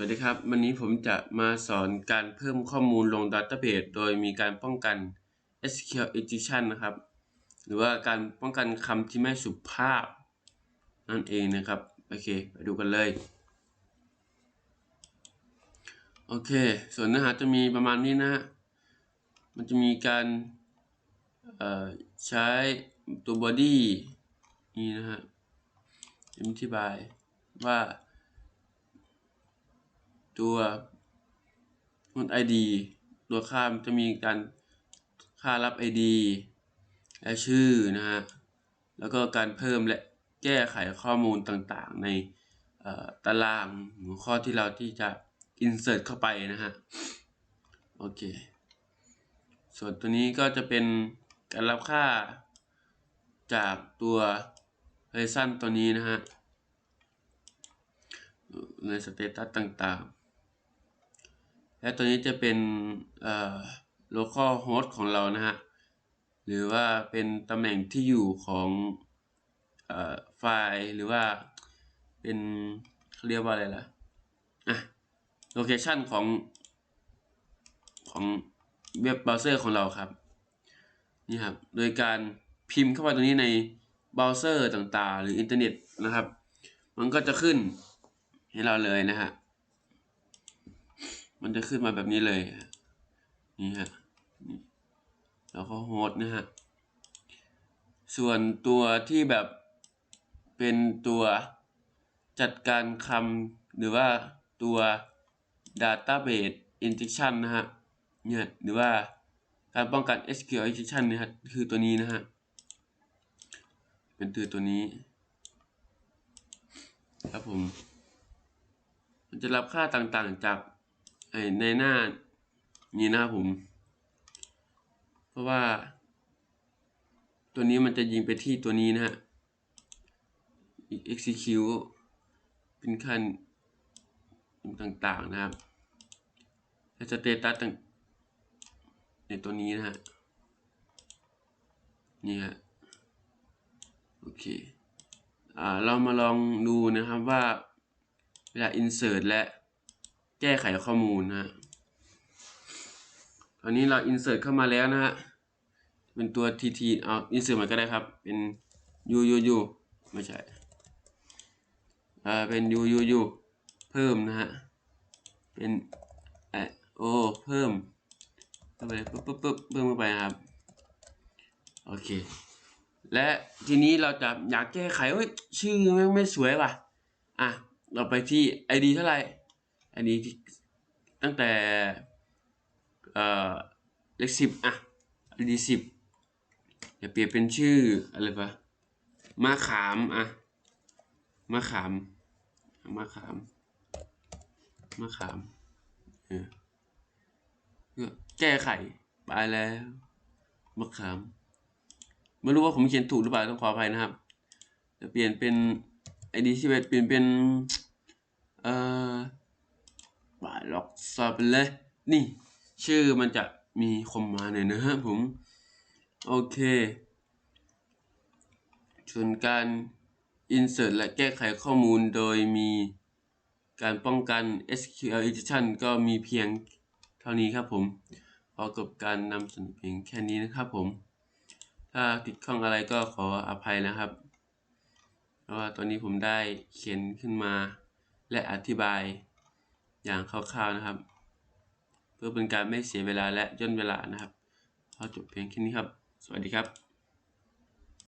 วัสดีครับ วันนี้ผมจะมาสอนการเพิ่มข้อมูลลง Database โดยมีการป้องกัน SQL injection นะครับ หรือว่าการป้องกันคำที่ไม่สุภาพ นั่นเองนะครับ โอเค ไปดูกันเลย โอเค ส่วนเนื้อหาจะมีประมาณนี้นะฮะ มันจะมีการใช้ตัว body นี่นะฮะอธิบายว่า ตัวรุ่น ID ตัวค่ามจะมีการค่ารับ ID และชื่อนะฮะ แล้วก็การเพิ่มและแก้ไขข้อมูลต่างๆ ในตารางหัวข้อที่เราที่จะ insert เข้าไปนะฮะ โอเค ส่วนตัวนี้ก็จะเป็นการรับค่าจากตัว lesson ตัวนี้นะฮะ ในสเตตัสต่างๆ และตัวนี้จะเป็นเอ่อ local host ของเรานะฮะ หรือว่าเป็นตำแหน่งที่อยู่ของเอ่อไฟล์หรือว่าเป็นเรียกว่าอะไรล่ะ อะ location ของของเว็บเบราว์เซอร์ของเราครับนี่ครับ โดยการพิมพ์เข้าไปตรงนี้ในเบราว์เซอร์ต่างๆ หรืออินเทอร์เน็ตนะครับ มันก็จะขึ้นให้เราเลยนะฮะ มันจะขึ้นมาแบบนี้เลย นี่ฮะแล้วก็โฮสต์นะฮะ ส่วนตัวที่แบบเป็นตัวจัดการคำหรือว่าตัว database injection นะฮะ เนี่ยหรือว่าการป้องกัน SQL injection นะฮะคือตัวนี้นะฮะ เป็นตัวตัวนี้ ครับผม มันจะรับค่าต่างๆจาก ในหน้านี้นะครับผม เพราะว่า ตัวนี้มันจะยิงไปที่ตัวนี้นะฮะ execute เป็นขั้นต่างๆนะครับและสเตตัสต่างในตัวนี้นะฮะ นี่ฮะ โอเค อ่า เรามาลองดูนะครับว่าเวลา insert และ แก้ไขข้อมูลนะฮะตอนนี้เรา insert เข้ามาแล้วนะฮะ เป็นตัว tt เอา insert มาก็ได้ครับ เป็น u u u ไม่ใช่ อ่า เป็น u u u เพิ่มนะฮะ เป็นเอโอ เพิ่มเข้าไปปุ๊บปุ๊บปุ๊บเพิ่มเข้าไปครับ โอเค และทีนี้เราจะอยากแก้ไขเอ้ยชื่อไม่ไม่สวยว่ะ อะ เราไปที่ ID เท่าไหร่ ID ที่ตั้งแต่เอ่อเลขสิบอะ ID สิบเดี๋ยวเปลี่ยนเป็นชื่ออะไรปะมาขามอะมาขามมาขามมาขามเออแก้ไขไปแล้วมะขามไม่รู้ว่าผมเขียนถูกหรือเปล่าต้องขออภัยนะครับจะเปลี่ยนเป็นไอดีที่เปลี่ยนเป็นเอ่อ อกซอไปเลยนี่ ชื่อมันจะมีคมมาหน่อยนะฮะผม โอเคส่วนการ insert และแก้ไขข้อมูลโดยมีการป้องกัน SQL injection ก็มีเพียงเท่านี้ครับผมพอกับการนำเสนอเพียงแค่นี้นะครับผม ถ้าติดข้องอะไรก็ขออภัยนะครับ เพราะว่าตอนนี้ผมได้เขียนขึ้นมาและอธิบาย อย่างคร่าวๆนะครับ เพื่อเป็นการไม่เสียเวลาและย่นเวลานะครับพอจบเพียงแค่นี้ครับ สวัสดีครับ